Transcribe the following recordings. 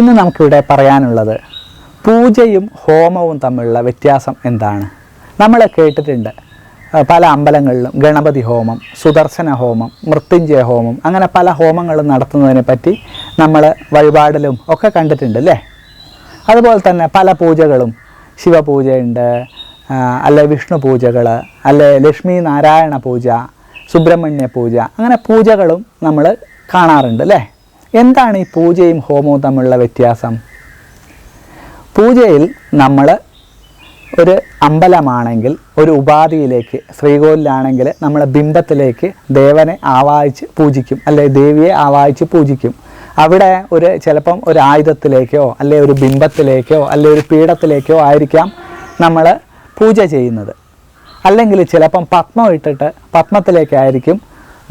ഇന്ന് നമുക്കിവിടെ പറയാനുള്ളത് പൂജയും ഹോമവും തമ്മിലുള്ള വ്യത്യാസം എന്താണ്? നമ്മൾ കേട്ടിട്ടുണ്ട്. പല അമ്പലങ്ങളിലും ഗണപതി ഹോമം സുദർശന ഹോമം മൃത്യുഞ്ജയ ഹോമം അങ്ങനെ പല ഹോമങ്ങളും നടത്തുന്നതിനെ പറ്റി നമ്മൾ വഴിപാടിലും ഒക്കെ കണ്ടിട്ടുണ്ട് അല്ലേ? അതുപോലെ തന്നെ പല പൂജകളും ശിവപൂജയുണ്ട് അല്ലെ വിഷ്ണു പൂജകൾ അല്ലെ ലക്ഷ്മി നാരായണ പൂജ സുബ്രഹ്മണ്യ പൂജ അങ്ങനെ പൂജകളും നമ്മൾ കാണാറുണ്ട് അല്ലേ? എന്താണ് ഈ പൂജയും ഹോമവും തമ്മിലുള്ള വ്യത്യാസം? പൂജയിൽ നമ്മൾ ഒരു അമ്പലമാണെങ്കിൽ ഒരു ഉപാധിയിലേക്ക് ശ്രീകോവിലാണെങ്കിൽ നമ്മൾ ബിംബത്തിലേക്ക് ദേവനെ ആവാഹിച്ച് പൂജിക്കും അല്ലെ ദേവിയെ ആവാഹിച്ച് പൂജിക്കും. അവിടെ ഒരു ചിലപ്പം ഒരു ആയുധത്തിലേക്കോ അല്ലെ ഒരു ബിംബത്തിലേക്കോ അല്ലെ ഒരു പീഠത്തിലേക്കോ ആയിരിക്കാം നമ്മൾ പൂജ ചെയ്യുന്നത്. അല്ലെങ്കിൽ ചിലപ്പം പത്മം ഇട്ടിട്ട് പത്മത്തിലേക്കായിരിക്കും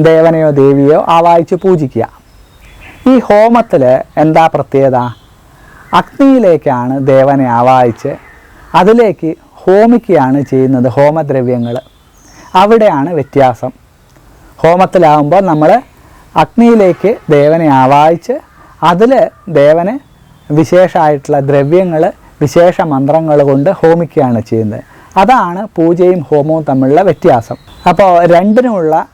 ദേവനെയോ ദേവിയോ ആവാഹിച്ച് പൂജിക്കുക. ഈ ഹോമത്തിൽ എന്താ പ്രത്യേകത? അഗ്നിയിലേക്കാണ് ദേവനെ ആവാഹിച്ച് അതിലേക്ക് ഹോമിക്കുകയാണ് ചെയ്യുന്നത് ഹോമദ്രവ്യങ്ങൾ. അവിടെയാണ് വ്യത്യാസം. ഹോമത്തിലാവുമ്പോൾ നമ്മൾ അഗ്നിയിലേക്ക് ദേവനെ ആവാഹിച്ച് അതിൽ ദേവന് വിശേഷമായിട്ടുള്ള ദ്രവ്യങ്ങൾ വിശേഷ മന്ത്രങ്ങൾ കൊണ്ട് ഹോമിക്കുകയാണ് ചെയ്യുന്നത്. അതാണ് പൂജയും ഹോമവും തമ്മിലുള്ള വ്യത്യാസം. അപ്പോൾ രണ്ടിനുമുള്ള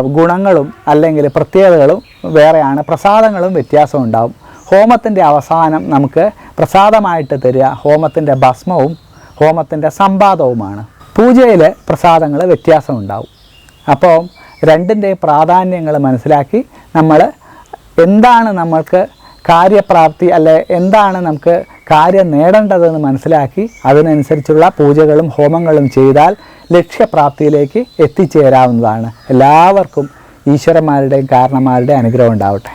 ഗുണങ്ങളും അല്ലെങ്കിൽ പ്രത്യേകതകളും വേറെയാണ്. പ്രസാദങ്ങളും വ്യത്യാസം ഉണ്ടാവും. ഹോമത്തിന്റെ അവസാനം നമുക്ക് പ്രസാദമായിട്ട് തരിക ഹോമത്തിന്റെ ഭസ്മവും ഹോമത്തിന്റെ സമ്പാദവുമാണ് പൂജയിൽ പ്രസാദങ്ങൾ വ്യത്യാസം ഉണ്ടാവും. അപ്പോൾ രണ്ടിന്റെ പ്രാധാന്യങ്ങൾ മനസ്സിലാക്കി നമ്മൾ എന്താണ് നമ്മൾക്ക് കാര്യപ്രാപ്തി അല്ലെ എന്താണ് നമുക്ക് കാര്യം നേടേണ്ടതെന്ന് മനസ്സിലാക്കി അതിനനുസരിച്ചുള്ള പൂജകളും ഹോമങ്ങളും ചെയ്താൽ ലക്ഷ്യപ്രാപ്തിയിലേക്ക് എത്തിച്ചേരാവുന്നതാണ്. എല്ലാവർക്കും ഈശ്വരന്മാരുടെയും കാരണന്മാരുടെയും അനുഗ്രഹം ഉണ്ടാവട്ടെ.